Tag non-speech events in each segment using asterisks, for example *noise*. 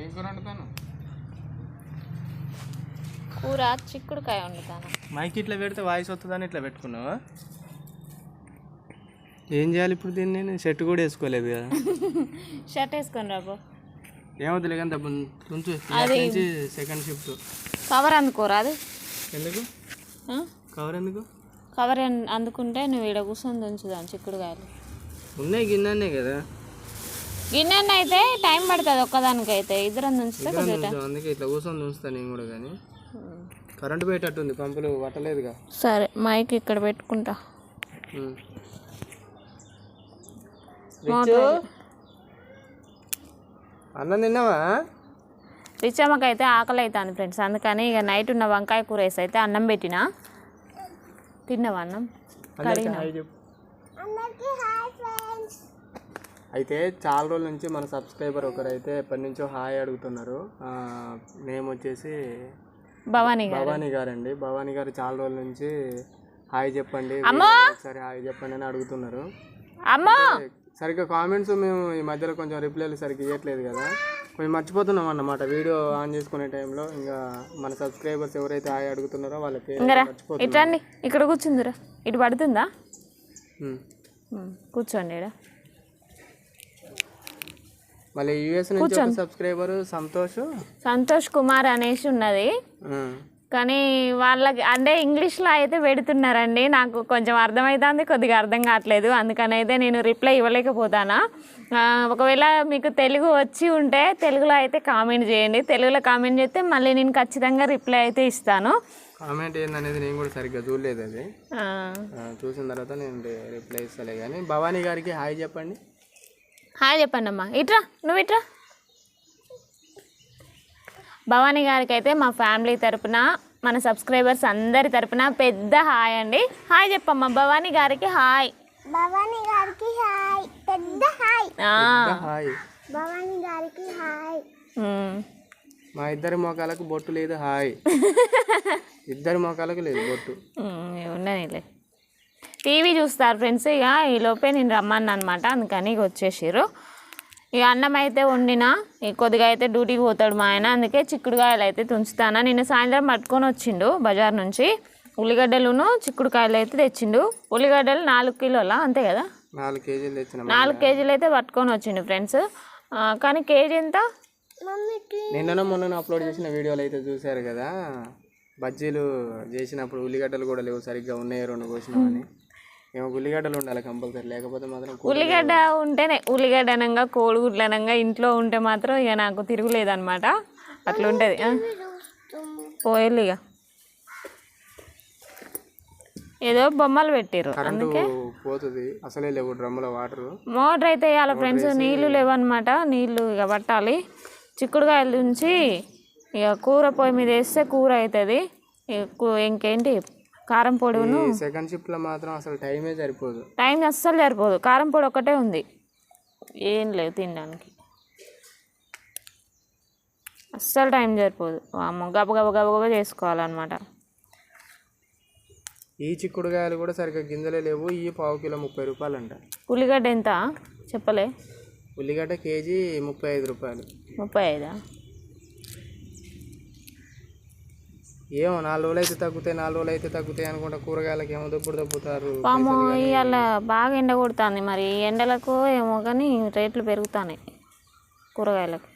ఏం కూర వండుతాను? కూర చిక్కుడుకాయ వండుతాను. మైక్ ఇట్లా పెడితే వాయిస్ వస్తుందని ఇట్లా పెట్టుకున్నావా? ఏం చేయాలి ఇప్పుడు దీన్ని? నేను షర్ట్ కూడా వేసుకోలేదు కదా. *laughs* షర్ట్ వేసుకొని రాబో ఏమవుతుంది కానీ డబ్బు నుంచి సెకండ్ షిఫ్ట్ కవర్ అందుకోరా అది. ఎందుకు? ఆ? కవర్ ఎందుకు? కవర్ అందుకుంటే నువ్వు ఇక్కడ కూర్చొని దించుదాం చిక్కుడుకాయలు. ఉన్నాయి గిన్నెనే కదా. గిన్నె అయితే టైం పడుతుంది ఒక్కదానికైతే. ఇద్దరం దించితే ఇద్దరం కొద్దిగా ఉంచుదాం. అందుకే ఇట్లా కూర్చొని ఉంచుతాను నేను కూడా కానీ. కరెంట్ పోయేటట్టుంది పంపులు పట్టలేదుగా. సరే మైక్ ఇక్కడ పెట్టుకుంటా. అన్నం తిన్నావా? రిచమ్మకి అయితే ఆకలి అవుతుంది ఫ్రెండ్స్. అందుకని ఇక నైట్ ఉన్న వంకాయ కూర వేసి అయితే అన్నం పెట్టిన. తిన్నావా అన్నం? చెప్పు. అయితే చాలా రోజుల నుంచి మన సబ్స్క్రైబర్ ఒకరు అయితే ఎప్పటి నుంచో హాయ్ అడుగుతున్నారు. నేమ్ వచ్చేసి భవానీ భవానీ గారు అండి భవానీ గారు చాలా రోజుల నుంచి హాయ్ చెప్పండి. ఒకసారి హాయ్ చెప్పండి అని అడుగుతున్నారు. అమ్మో! సరిగ్గా కామెంట్స్ మేము ఈ మధ్యలో కొంచెం రిప్లైలు సరిగ్గా ఇవ్వట్లేదు కదా. కొంచెం మర్చిపోతున్నాం అన్నమాట. వీడియో ఆన్ చేసుకునే టైంలో ఇంకా మన సబ్స్క్రైబర్స్ ఎవరైతే హాయ్ అడుగుతున్నారో వాళ్ళ పేరు ఇంకరా మర్చిపోతున్నాం. ఇటు రండి. ఇక్కడ కూర్చుందిరా. ఇటు పడుతుందా? కూర్చోండి ఇక్కడ మళ్ళీ యూఎస్ నుంచి ఒక సబ్స్క్రైబర్ సంతోష్. సంతోష్ కుమార్ అనేసి ఉన్నది. కానీ వాళ్ళకి అంటే ఇంగ్లీష్లో అయితే పెడుతున్నారండి. నాకు కొంచెం అర్థమవుతుంది కొద్దిగా అర్థం కావట్లేదు. అందుకని అయితే నేను రిప్లై ఇవ్వలేకపోతానా. ఒకవేళ మీకు తెలుగు వచ్చి ఉంటే తెలుగులో అయితే కామెంట్ చేయండి. తెలుగులో కామెంట్ చేస్తే మళ్ళీ నేను ఖచ్చితంగా రిప్లై అయితే ఇస్తాను. కామెంట్ ఏందనేది నేను కూడా సరిగ్గా చూడలేదు అది. చూసిన తర్వాత నేను రిప్లై ఇస్తలే. కానీ భవానీ గారికి హాయ్ చెప్పండి. హాయ్ చెప్పండి అమ్మా ఇట్రా నువ్వు ఇట్రా. భవానీ గారికి అయితే మా ఫ్యామిలీ తరపున మన సబ్స్క్రైబర్స్ అందరి తరపున పెద్ద హాయ్ అండి. హాయ్ చెప్పమ్మా భవానీ గారికి హాయ్. భవానీ గారికి హాయ్. పెద్ద హాయ్. ఆ, హాయ్. భవానీ గారికి హాయ్. మా ఇద్దరి మొఖాలకు బొట్టు లేదు హాయ్. *laughs* ఇద్దరి మొఖాలకు లేదు బొట్టు. ఉండనీలే టీవీ చూస్తారు ఫ్రెండ్స్. ఇక ఈ లోపే నేను రమ్మన్నా అనమాట అందుకని ఇక వచ్చేసారు ఇక అన్నం అయితే వండిన ఇక కొద్దిగా అయితే డ్యూటీకి పోతాడు మా ఆయన. అందుకే చిక్కుడుకాయలు అయితే తుంచుతానా. నిన్న సాయంత్రం పట్టుకొని వచ్చిండు బజార్ నుంచి. ఉల్లిగడ్డలును చిక్కుడుకాయలు అయితే తెచ్చిండు. ఉల్లిగడ్డలు నాలుగు కిలోలా అంతే కదా? నాలుగు కేజీలు తెచ్చిన నాలుగు కేజీలు అయితే పట్టుకొని వచ్చిండు ఫ్రెండ్స్. కానీ కేజీ ఎంత? నిన్న మొన్న అప్లోడ్ చేసిన వీడియోలు అయితే చూశారు కదా. బజ్జీలు చేసినప్పుడు ఉల్లిగడ్డలు కూడా లేవు సరిగ్గా ఉన్నాయి రెండు కోసినామని ఏమో ఉల్లిగడ్డలు ఉండాలి కంపల్సరీ. లేకపోతే మాత్రం ఉల్లిగడ్డ ఉంటేనే ఉల్లిగడ్డ అనంగా కోడిగుడ్లు అనంగా ఇంట్లో ఉంటే మాత్రం ఇక నాకు తిరుగులేదనమాట అట్లా ఉంటుంది. పోయేళ్ళు ఇక. ఏదో బొమ్మలు పెట్టిర్రు. కరెంటు పోతుంది. అసలే లేవు డ్రమ్ముల వాటర్. మోటర్ అయితే వేయాలి ఫ్రెండ్స్ నీళ్ళు లేవన్నమాట. నీళ్ళు ఇక పట్టాలి. చిక్కుడుకాయల నుంచి ఇక కూర పొయ్యి మీద వేస్తే కూర అవుతుంది ఇంకేంటి? కారం పొడిను సెకండ్ షిఫ్ట్లో మాత్రం అసలు టైమే సరిపోదు. టైం అస్సలు సరిపోదు. కారం పొడి ఒకటే ఉంది. ఏం లేదు తినడానికి. అస్సలు టైం సరిపోదు. అమ్మ గబ గబ గబ గబ చేసుకోవాలన్నమాట. ఈ చిక్కుడుకాయలు కూడా సరిగ్గా గింజలే లేవు. ఈ పావు కిలో ముప్పై రూపాయలు అంట ఉల్లిగడ్డ ఎంత? చెప్పలే. ఉల్లిగడ్డ కేజీ ముప్పై ఐదు రూపాయలు. ముప్పై ఐదా? ఏమో నాలుగు రోజులు అయితే తగ్గుతాయి నాలుగు రోజులు అయితే తగ్గుతాయి అనుకుంటా కూరగాయలకి ఏమో దొప్పుడు దొబ్బుతారు. పాము ఇవాళ బాగా ఎండ కొడుతుంది మరి. ఎండలకు ఏమో కానీ రేట్లు పెరుగుతున్నాయి కూరగాయలకు.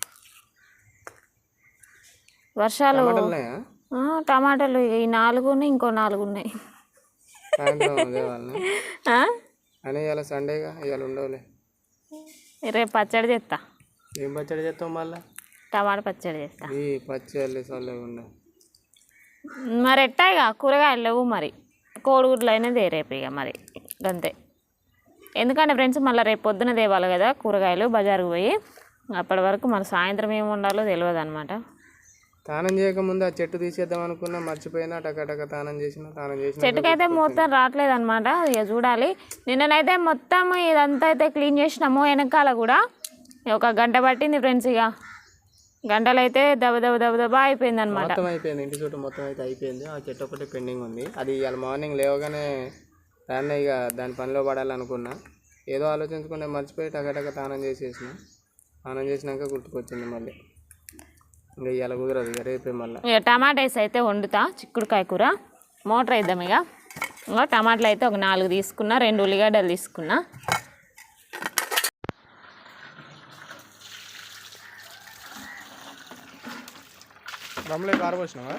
వర్షాలు టమాటాలు ఈ నాలుగు ఉన్నాయి ఇంకో నాలుగు ఉన్నాయి. ఇవాళ సండేగా ఇవాళ ఉండవులే. రేపు పచ్చడి చేస్తా. ఏం పచ్చడి చేస్తాం మళ్ళా? టమాటా పచ్చడి చేస్తా. ఈ పచ్చళ్ళు చల్లగా ఉండవు మరి ఎట్టా ఇక కూరగాయలు లేవు మరి. కోడిగుడ్లు అయినది రేపు ఇక మరి. అంతే ఎందుకంటే ఫ్రెండ్స్ మళ్ళీ రేపు పొద్దున తేవాలి కదా కూరగాయలు బజారుకు పోయి. అప్పటి వరకు మరి సాయంత్రం ఏమి ఉండాలో తెలియదు అనమాట తానం చేయకముందు ఆ చెట్టు తీసేద్దాం అనుకున్నా మర్చిపోయినా టకటక తానం చేసిన తానం చేసిన. చెట్టుకైతే మొత్తం రావట్లేదు అనమాట ఇక చూడాలి. నిన్ననైతే మొత్తం ఇదంతా అయితే క్లీన్ చేసినాము. వెనకాల కూడా ఒక గంట పట్టింది ఫ్రెండ్స్ ఇక గంటలు అయితే దబ దబ దబ దబా అయిపోయింది అనమాట మొత్తం అయిపోయింది ఇంటి చుట్టూ మొత్తం అయితే అయిపోయింది. ఆ చెట్టు ఒకటి పెండింగ్ ఉంది. అది ఇవాళ మార్నింగ్ లేవగానే దాన్ని ఇక దాని పనిలో పడాలనుకున్నా. ఏదో ఆలోచించుకుంటే మర్చిపోయి టకటక తానం చేసేసిన. స్నానం చేసినాక గుర్తుకొచ్చింది మళ్ళీ. ఇంకా ఇవాళ కుదరదు ఇక రేపే మళ్ళీ. ఇక టమాటాస్ అయితే వండుతా చిక్కుడుకాయ కూర. మోటర్ వేద్దాం ఇక. ఇంకా టమాటాలు అయితే ఒక నాలుగు తీసుకున్నా రెండు ఉల్లిగడ్డలు తీసుకున్నా. రమ్మలే పారబోసినావా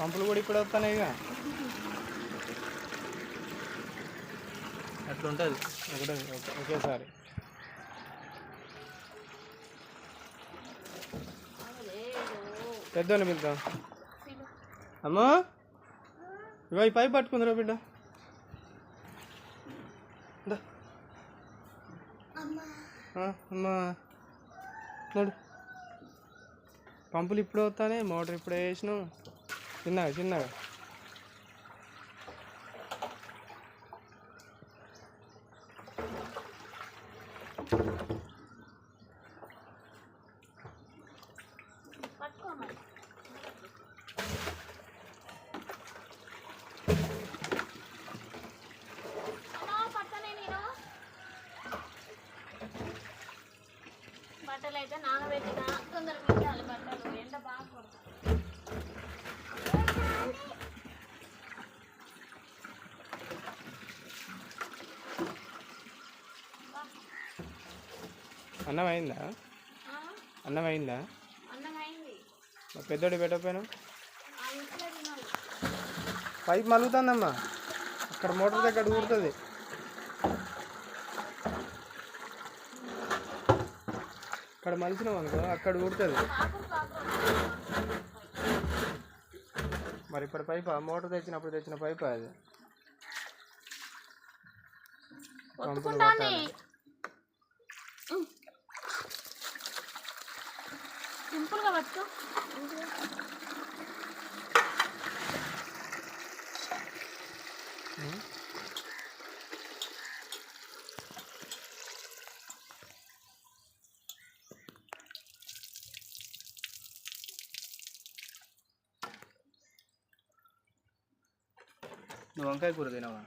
పంపులు కూడా ఇప్పుడు వస్తున్నాయి ఇక. అట్లా ఉంటుంది ఒకటే ఒకే- ఒకేసారి. పెద్దోని పిలుద్దాం. అమ్మా! ఇగో ఈ పైప్ పట్టుకుందిరా బిడ్డ. అమ్మా. మాట్లాడు. పంపులు ఇప్పుడు వస్తానే మోటార్ ఇప్పుడే వేసినావు చిన్నగా చిన్నగా బట్టలు అయితే నానబెట్టిన తొందరగా పెట్టాలి బట్టలు ఎండ బాగా కొడుతుంది. అన్నం అయిందా? అన్నం అయిందా? పెద్దోడి పెట్టకపోయినా? పైప్ మలుగుతుందమ్మా అక్కడ మోటార్ దగ్గర ఊరుతుంది. అక్కడ మలిచినాం అనుకో అక్కడ ఊరుతుంది. మరి ఇప్పుడు పైప్? మోటార్ తెచ్చినప్పుడు తెచ్చిన పైప్ అది? పంపులు పట్టాలి సింపుల్గా పట్టుకో వంకాయ కూర తినవా?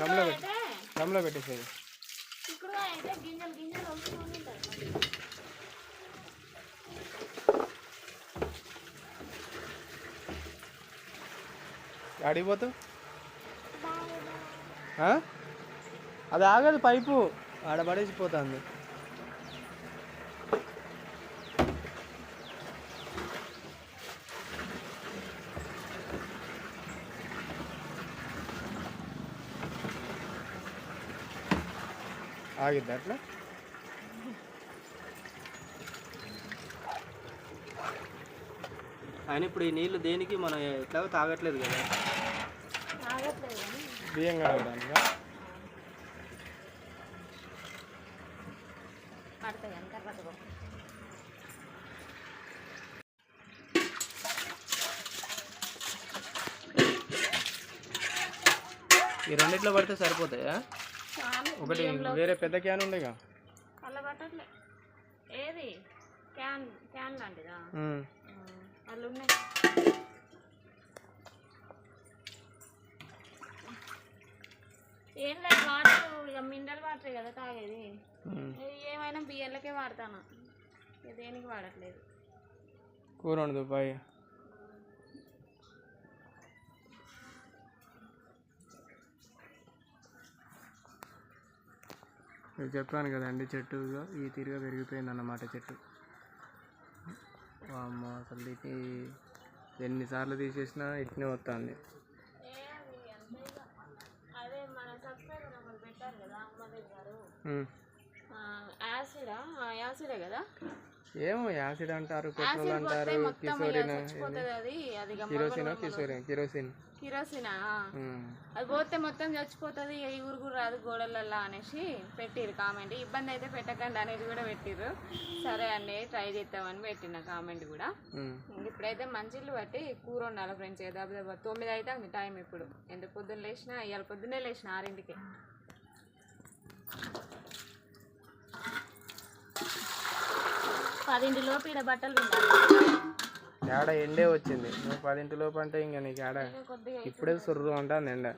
గమ్లో పెట్టి. గమ్లో పెట్టేసేది ఆడిపోతావు ఆ? అది ఆగదు పైపు. ఆడ పడేసిపోతుంది ఆగిద్దా అట్లా? ఆయన ఇప్పుడు ఈ నీళ్ళు దేనికి మనం ఎట్లాగో తాగట్లేదు కదా? బియ్యం కడగడానికి ఈ రెండిట్లో పడితే సరిపోతాయా? ఒకటి వేరే పెద్ద క్యాన్ ఉండేగా అలా పట్టట్లే. ఏది? క్యాన్ క్యాన్ లాంటిదా. వాళ్ళు ఉన్నాయి. ఏం లేదు వాటర్ ఇక మినరల్ వాటర్ కదా తాగేది. ఏమైనా బియ్యాలకే వాడతాను. దేనికి వాడట్లేదు. కూర ఉండదు పై మీకు చెప్పాను కదండి చెట్టు ఈ తీరుగా పెరిగిపోయింది అన్నమాట చెట్టు. అమ్మ అసలు ఇది ఎన్నిసార్లు తీసేసినా ఇట్నే వస్తుంది యాసిడా? యాసిడే కదా? ఏమో యాసిడ్ అంటారు పెట్రోల్ అంటారు కిరోసిన్ కిరోసిన్. కిరోసినా? ఉమ్. అది పోతే మొత్తం చచ్చిపోతుంది ఈ ఊరుకు రాదు గోడలల్లా అనేసి పెట్టిరు కామెంట్. ఇబ్బంది అయితే పెట్టకండి అనేది కూడా పెట్టిర్రు. సరే అండి ట్రై చేద్దామని పెట్టిన కామెంట్ కూడా. ఇప్పుడైతే మంచిళ్ళు బట్టి కూర ఉండాలి ఫ్రెండ్స్ దాదాపు తొమ్మిది అయితే టైం ఇప్పుడు. ఎంత పొద్దున్న లేచినా ఇవాళ పొద్దున్నే లేచిన ఆరింటికి. పదింటి లోపు ఈడ బట్టలు ఆడ ఎండే వచ్చింది. నువ్వు పదింటి లోపు అంటే ఇంకా నీకు ఆడ ఇప్పుడే సుర్రు అంటాను ఎండ.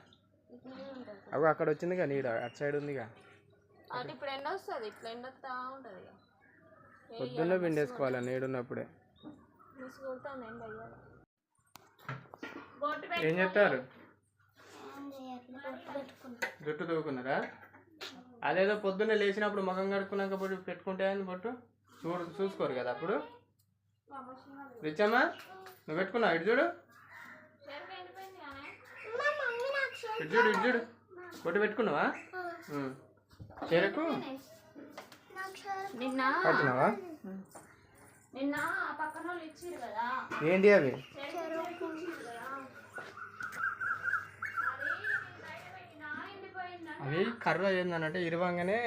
అవి అక్కడ వచ్చిందిగా నీడ అటు సైడ్ ఉందిగా. ఇప్పుడు ఎండ వస్తుంది ఇట్లా ఎండ వస్తా ఉంటుంది ఇక. పొద్దున్నే పిండేసుకోవాలి నేడున్నప్పుడే? బొట్టు ఏం చెప్తారు పెట్టుకున్నా జుట్టు తవ్వుకున్నారా? అదేదో పొద్దున్నే లేచినప్పుడు ముఖం కడుక్కున్నాక పొట్టు పెట్టుకుంటే అని పొట్టు చూడు చూసుకోరు కదా అప్పుడు? రిచమ్మా నువ్వు పెట్టుకున్నావు? ఇటు చూడు. ఇటు చూడు ఇటు చూడు. పొట్టు పెట్టుకున్నావా. చెరకు? పట్టినావా ఏంటి అవి. అవి కర్ర ఏందనంటే ఇరవంగానే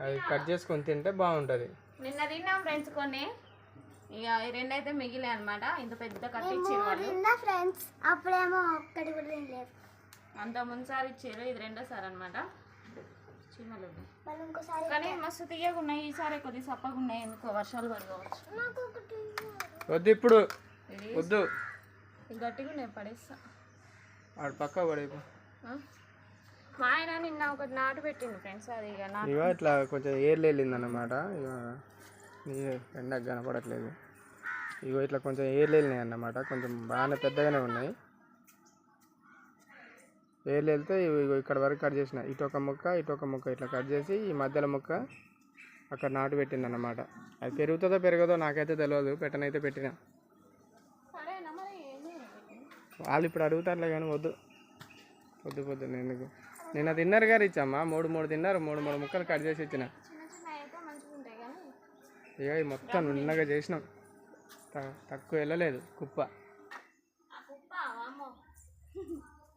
అది కట్ చేసుకొని తింటే బాగుంటుంది. నిన్న తిన్నాం ఫ్రెండ్స్ కొన్ని. ఇక ఈ రెండు అయితే మిగిలే అనమాట ఇంత పెద్ద కట్ట ఇచ్చారు వాళ్ళు. తిన్నా ఫ్రెండ్స్. అప్పుడేమో ఒక్కటి కూడా తినలేదు. అంత ముందుసారి ఇచ్చారు. ఇది రెండోసారి అనమాట చీమలు కానీ మస్తు తీయగా ఉన్నాయి. ఈసారి కొద్దిగా సప్పగా ఉన్నాయి. ఎందుకో వర్షాలు పడుకోవచ్చు నాకు ఒకటి వద్దు ఇప్పుడు. వద్దు. గట్టిగా ఉన్నాయి పడేస్తా. వాడు పక్క పడేపు ఆ? మా ఆయన నిన్న ఒకటి నాటు పెట్టిండు ఫ్రెండ్స్ అది ఇక నాటు. ఇక ఇట్లా కొంచెం ఏర్లు వెళ్ళిందన్నమాట ఇక నీ ఎండకు కనపడట్లేదు. ఇగో ఇట్లా కొంచెం ఏర్లు వెళ్ళినాయి అన్నమాట కొంచెం బాగానే పెద్దగానే ఉన్నాయి. ఏర్లు వెళ్తే ఇగో ఇక్కడ వరకు కట్ చేసిన. ఇటు ఒక ముక్క ఇటు ఒక ముక్క ఇట్లా కట్ చేసి ఈ మధ్యలో ముక్క అక్కడ నాటు పెట్టింది అన్నమాట అది పెరుగుతుందో పెరగదో నాకైతే తెలియదు పెట్టనైతే పెట్టిన. వాళ్ళు ఇప్పుడు అడుగుతారులే కానీ వద్దు. వద్దు పొద్దు ఎందుకు? నిన్న తిన్నారు గారు ఇచ్చమ్మా. మూడు మూడు తిన్నారు మూడు మూడు ముక్కలు కట్ చేసి ఇచ్చిన. ఇక మొత్తం నిన్నగా చేసినాం. తక్కువ వెళ్ళలేదు కుప్ప.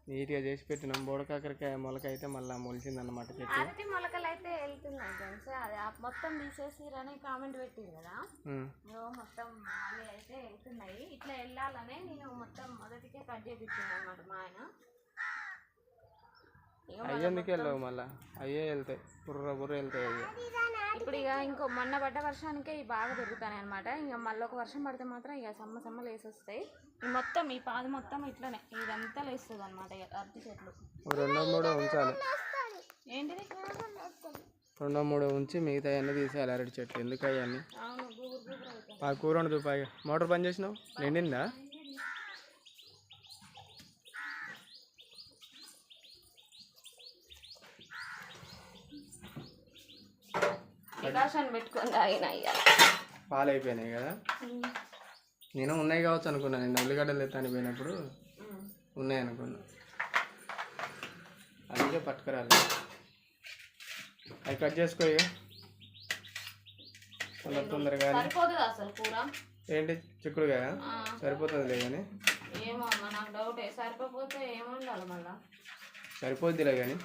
నీట్గా చేసి పెట్టినాం. బోడకాకరకాయ మొలక అయితే మళ్ళీ మొలిచిందన్నమాట చెట్టు. అరటి మొలకలు అయితే వెళ్తున్నాయి ఫ్రెండ్స్. అది మొత్తం తీసేసిరని కామెంట్ పెట్టింది కదా. మొత్తం అయితే వెళ్తున్నాయి. ఇట్లా వెళ్ళాలనే నేను మొత్తం మొదటికే కట్ చేపించాను అనమాట మా ఆయన. అయ్యి ఎందుకు వెళ్ళవు మళ్ళీ? అయ్యే వెళ్తాయి. బుర్ర బుర్ర వెళ్తాయి అయ్యి. ఇప్పుడు ఇక ఇంకో మొన్న పడ్డ వర్షానికే ఇవి బాగా పెరుగుతాయి అనమాట ఇంకా మళ్ళీ ఒక వర్షం పడితే మాత్రం ఇక సమ్మ సమ్మ లేసొస్తాయి. ఈ మొత్తం ఈ పాది మొత్తం ఇట్లనే. ఇదంతా లేస్తుంది అనమాట ఇక అరటి చెట్లు. రెండో మూడో ఉంచాలి. ఏంటిది? రెండో మూడో ఉంచి మిగతా అన్నీ తీసేయాలి అరటి చెట్లు. ఎందుకు అవన్నీ ఆ కూర వండు పైగా. మోటార్ బంద్ చేసినావు? నిండిందా? డికాషన్ పెట్టుకొని తాగిన పాలు అయిపోయినాయి కదా? నేను ఉన్నాయి కావచ్చు అనుకున్నా. నేను ఉల్లిగడ్డలు ఎత్తాను పోయినప్పుడు ఉన్నాయి అనుకున్నా. అందుకే పట్టుకురాలి. అవి కట్ చేసుకో ఇక తొందర తొందరగా సరిపోతుంది ఏంటి? చిక్కుడుగా? ఆ, సరిపోతుందిలే కానీ ఏమో అమ్మ నాకు డౌటే. సరిపోతే ఏముండాలి మళ్ళా? సరిపోద్దిలే కానీ